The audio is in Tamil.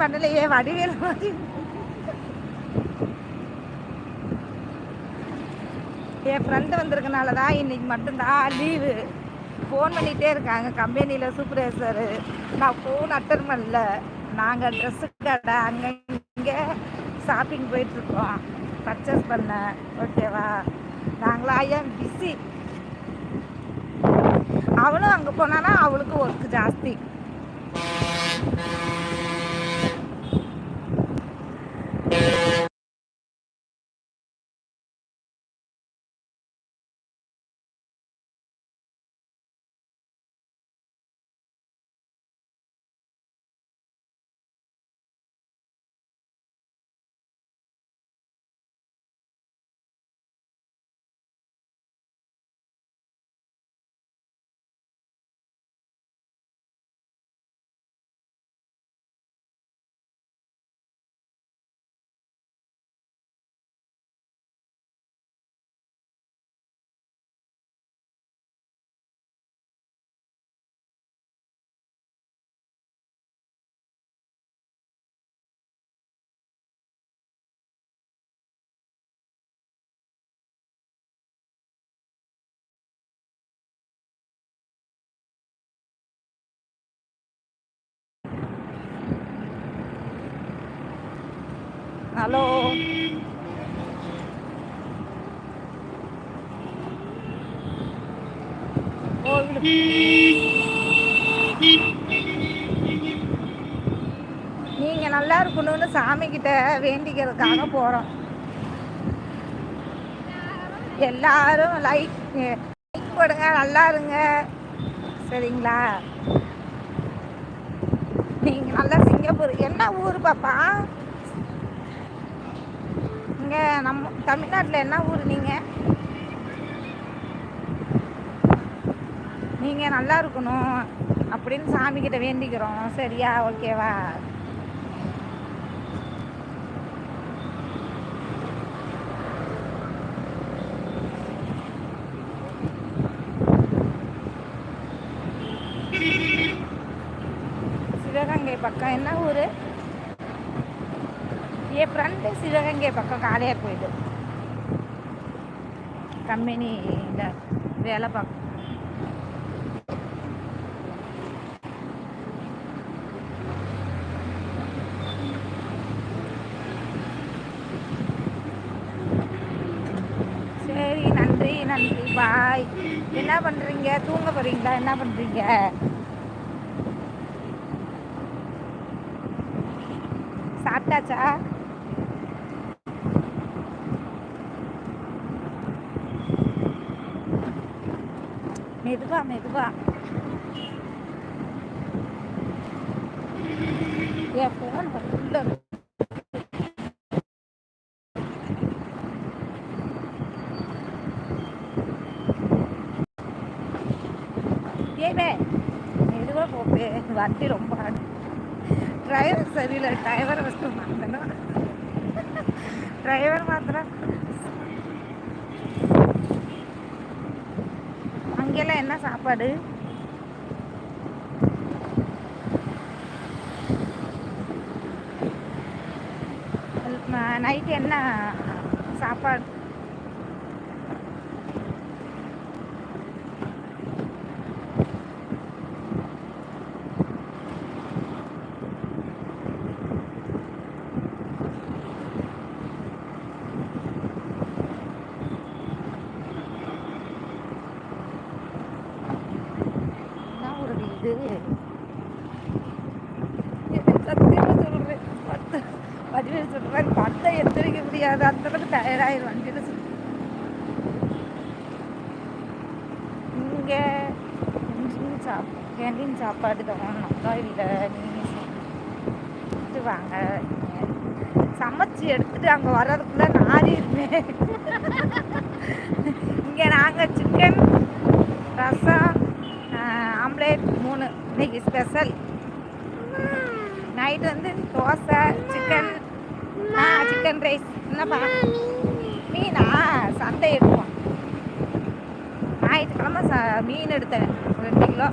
பண்ணலையே வடிவேல் மாதிரி என் ஃப்ரெண்டு வந்திருக்கனால தான் இன்னைக்கு மட்டும்தான் லீவு ஃபோன் பண்ணிகிட்டே இருக்காங்க கம்பெனியில் சூப்பர்வைசரு நான் ஃபோன் அட்டன் பண்ணல. நாங்கள் ட்ரெஸ்ஸு கடை அங்கே இங்கே ஷாப்பிங் போயிட்டுருக்கோம் பர்ச்சேஸ் பண்ண ஓகேவா நாங்களா ஐயா பிஸி அவளும் அங்கே போனானா அவளுக்கு ஒர்க் ஜாஸ்தி. ஹலோ. நீங்க நல்லா இருக்கணும்னு சாமி கிட்ட வேண்டிக்கிறதுக்காக போறோம். எல்லாரும் லைக் லைக் போடுங்க நல்லா இருங்க. சரிங்களா? நீங்க நல்லா சிங்கப்பூர் என்ன ஊர் பாப்பா? நம்ம தமிழ்நாட்டில் என்ன ஊர் நீங்கள் நீங்கள் நல்லா இருக்கணும் அப்படின்னு சாமிக்கிட்ட வேண்டிக்கிறோம். சரியா? ஓகேவா? சிவகங்கை பக்கம். என்ன ஊர்? என் ஃப்ரெண்டு சிவகங்கை பக்கம் காளையார் கம்பெனி கம்பெனியில் வேலை பார்க்கும் சரி நன்றி நன்றி பாய் என்ன பண்ணுறீங்க தூங்க போகிறீங்களா என்ன பண்ணுறீங்க சாப்பிட்டாச்சா? மெதுவா மெதுவா. என் ஃபோன் உள்ள ஏவே மெதுவா போப்பே வண்டி ரொம்ப டிரைவர் சரியில்லை. டிரைவர் ஃபஸ்ட்டு மாற்றணும் டிரைவர் மாத்திரம் இங்கெல்லாம் என்ன சாப்பாடு? நைட்டு என்ன சாப்பாடு என்ன ஒரு சொல்றேன். பத்து வடிவேல் சொல்றேன். பத்தை எந்திரிக்க முடியாது. அந்த அளவுக்கு டயர்டாயிரும் வண்டியில் இங்கே கேன்டீன் சாப் கேன்டீன் சாப்பாடு தான் நல்லா இல்லை நீங்கள் வாங்க. சமைச்சு எடுத்துட்டு அங்கே வர்றதுக்குள்ள நாரி இருந்தேன் இங்கே நாங்கள் சிக்கன் ரசம் இன்னைக்கு ஸ்பெஷல் நைட் வந்து தோசை சிக்கன் ஆ சிக்கன் ரைஸ் என்னப்பா? மீனா? சந்தை எடுப்போம். ஞாயிற்றுக்கிழமை ச மீன் எடுத்தேன். ரெண்டு கிலோ.